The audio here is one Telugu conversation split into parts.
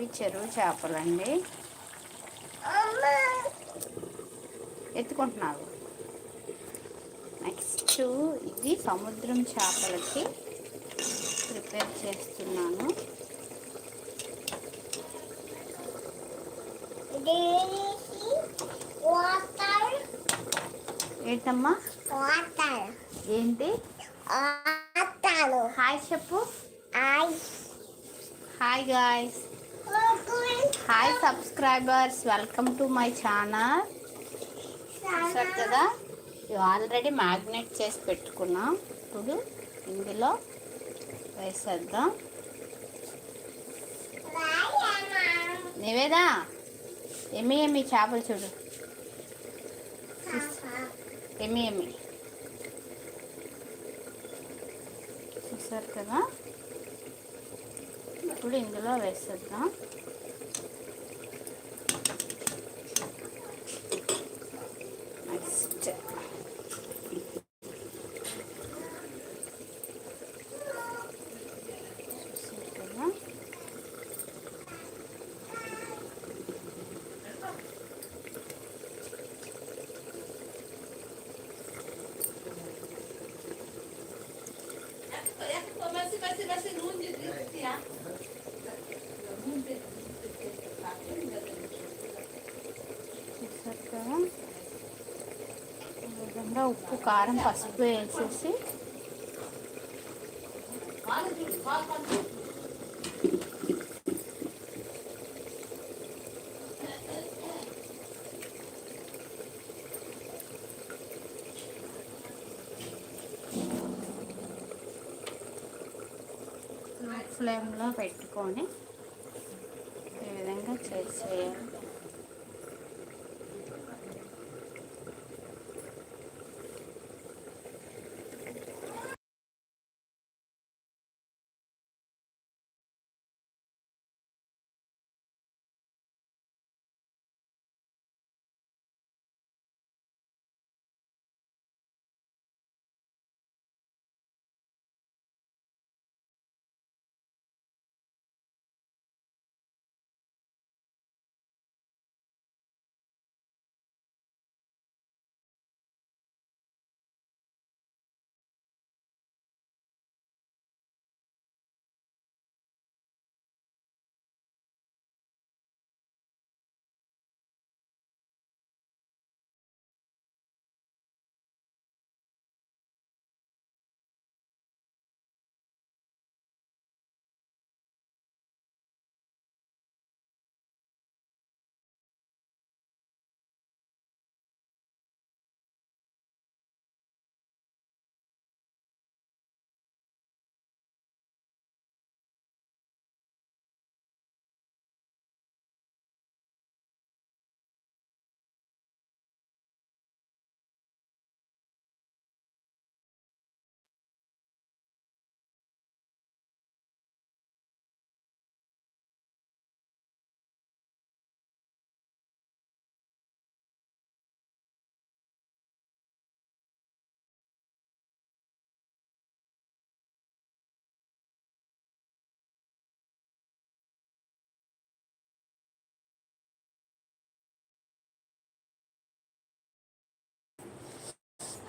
ఇవి చెరువు చేపలండి. ఎత్తుకుంటున్నారు నెక్స్ట్ ఇది సముద్రం చేపలకి ప్రిపేర్ చేస్తున్నాను. ఏంటమ్మా? ఏంటి? హాయ్ చెప్పు. Hi guys hi subscribers welcome to my channel చూసారు కదా ఇవి ఆల్రెడీ మ్యాగ్నెట్ చేసి పెట్టుకున్నాం. ఇప్పుడు ఇందులో వేసేద్దాం. నివేదా ఏమి ఏమి చేపలు చూడు. ఏమి ఏమి చూసారు కదా? ఇప్పుడు ఇందులో వేసేద్దాం నెక్స్ట్ చూసారు కదా చూసారు కదా ఈ విధంగా ఉప్పు కారం పసుపు వేసేసి ఫ్లేమ్లో పెట్టుకొని ఈ విధంగా చేసేయాలి.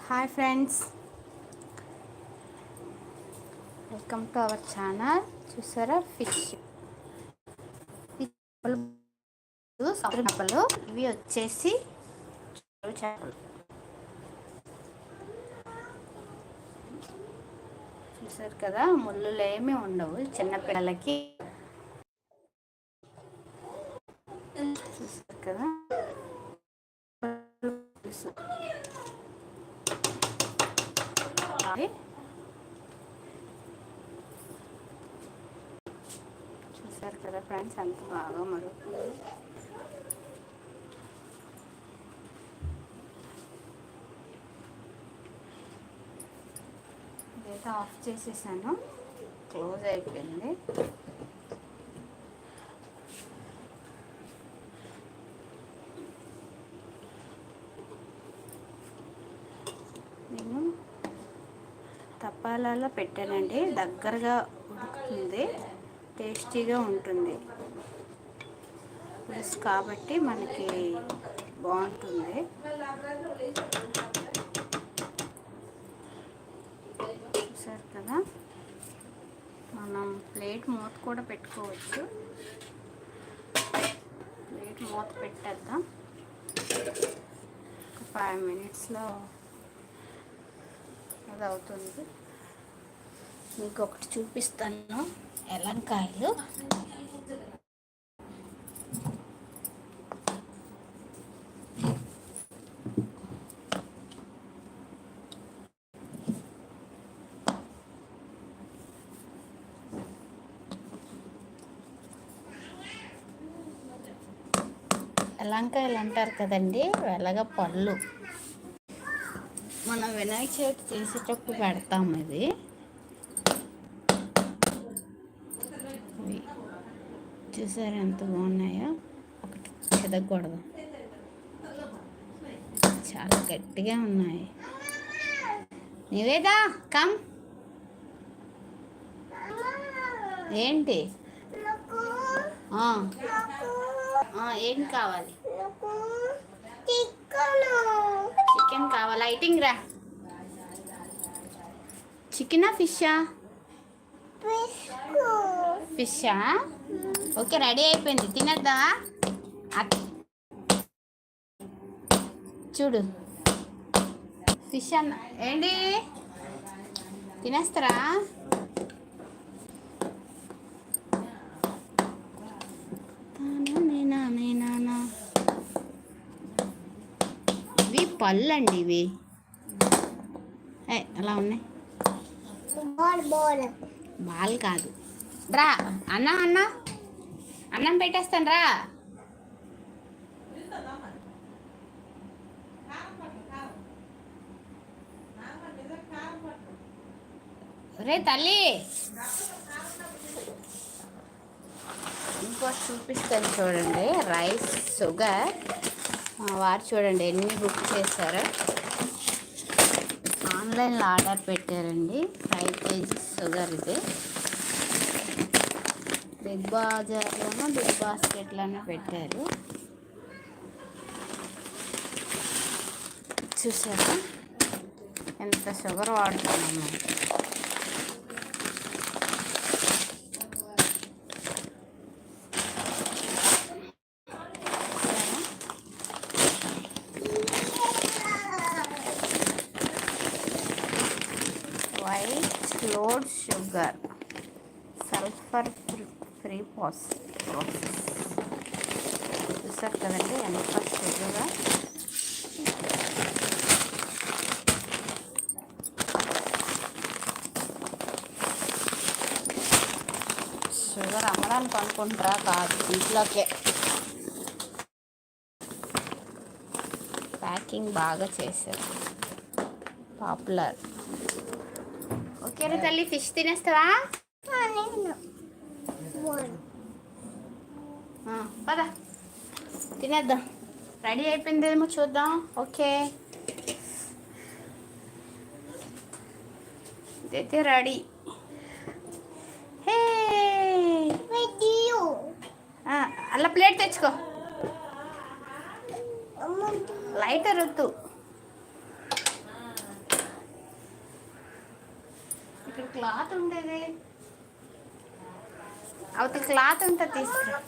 Hi friends welcome to our channel చూసారా? ఫిష్ సముద్ర చేపలు ఇవి వచ్చేసి చేపలు చూసారు కదా? ముళ్ళులు ఏమీ ఉండవు. చిన్న పిల్లలకి చూసారు కదా పులుసు. అది చూసారు కదా ఫ్రెండ్స్ అంత బాగా మరుగుతుంది. ఇదైతే ఆఫ్ చేసేసాను. క్లోజ్ అయిపోయింది. నేను తప్పాలలో పెట్టానండి. దగ్గరగా ఉడుకుతుంది. టేస్టీగా ఉంటుంది. ప్లస్ కాబట్టి మనకి బాగుంటుంది. చూసారు కదా? మనం ప్లేట్ మూత కూడా పెట్టుకోవచ్చు. ప్లేట్ మూత పెట్టేద్దాం. ఒక ఫైవ్ మినిట్స్లో అది అవుతుంది. మీకు ఒకటి చూపిస్తాను. ఎలంకాయలు. ఎలంకాయలు అంటారు కదండి వెలగ పళ్ళు మనం వినాయక చవితి చేసేటప్పుడు పెడతాం ఇది చూసారు ఎంత బాగున్నాయో? ఒకటి చెదగకూడదు చాలా గట్టిగా ఉన్నాయి. నివేదా కమ్. ఏంటి? ఏం కావాలి? చికెన్ కావాలి? లైటింగ్ రా. చికెనా ఫిషా ఫిషా? ఓకే రెడీ అయిపోయింది. తినేద్దామా? చూడు. ఫిష్ అన్న ఏంటి? తినేస్తారా? ఇవి పళ్ళు అండి ఇవి అలా ఉన్నాయి. బోల్ కాదు. రా అన్న అన్న. అన్నం పెట్టేస్తాను రా. రే తల్లి. ఇంకో చూపిస్తాను చూడండి. Rice sugar. వారు చూడండి ఎన్ని బుక్ చేశారో. ఆన్లైన్లో ఆర్డర్ పెట్టారండి ఫైవ్ కేజీస్ షుగర్ ఇది. బిగ్ బాజార్లోనూ బిగ్ బాస్కెట్లోనూ పెట్టారు. చూసారా? ఎంత షుగర్ వాడుతున్నాము. White load sugar sulphur free pass process చూసారు కదండి ఎంత షుగర్ షుగర్ అమ్మడానికి అనుకుంటారా కాదు ఇంట్లోకే. ప్యాకింగ్ బాగా చేశారు. పాపులర్ ఓకేనా తల్లి? ఫిష్ తినేస్తావా? పద. తినేద్దాం. రెడీ అయిపోయిందేమో చూద్దాం. ఓకే. ఇదైతే రెడీ హే అలా ప్లేట్ తెచ్చుకో. లైటర్ వద్దు. క్లాత్ ఉండేది అవతల క్లాత్ ఉంటే తీసుకురా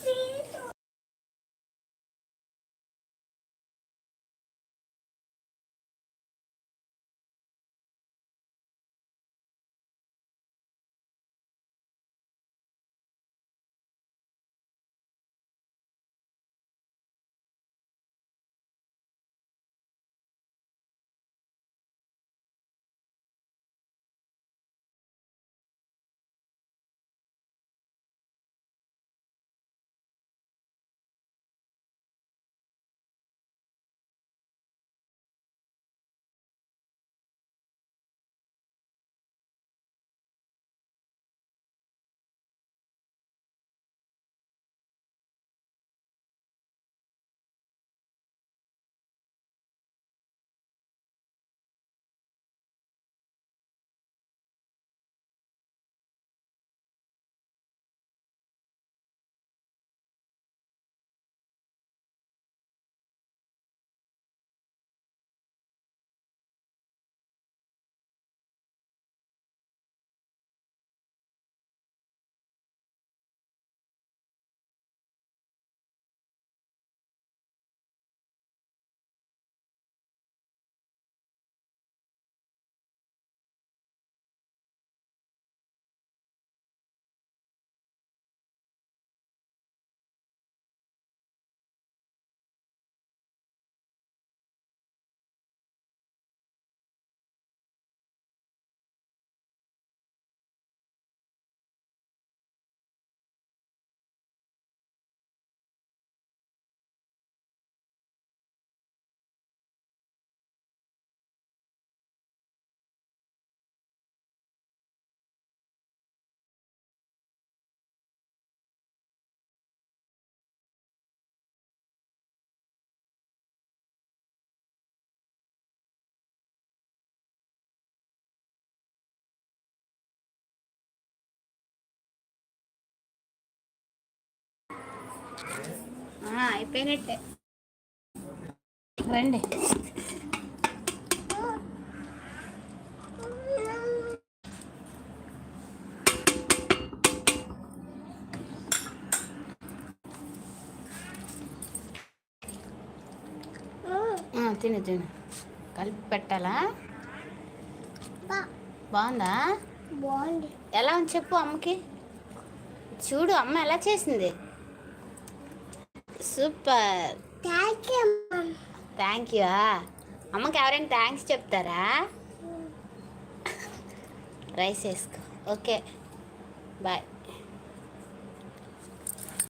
అయిపోయినట్టే. రండి. ఆ, తిను తిను. కలిపి పెట్టాలా? బాగుందా? బాగుంది. ఎలా ఉంది చెప్పు అమ్మకి? చూడు అమ్మ ఎలా చేసింది? Super thank you thank you అమ్మకి ఎవరైనా థ్యాంక్స్ చెప్తారా? రైస్ వేసుకో. Okay bye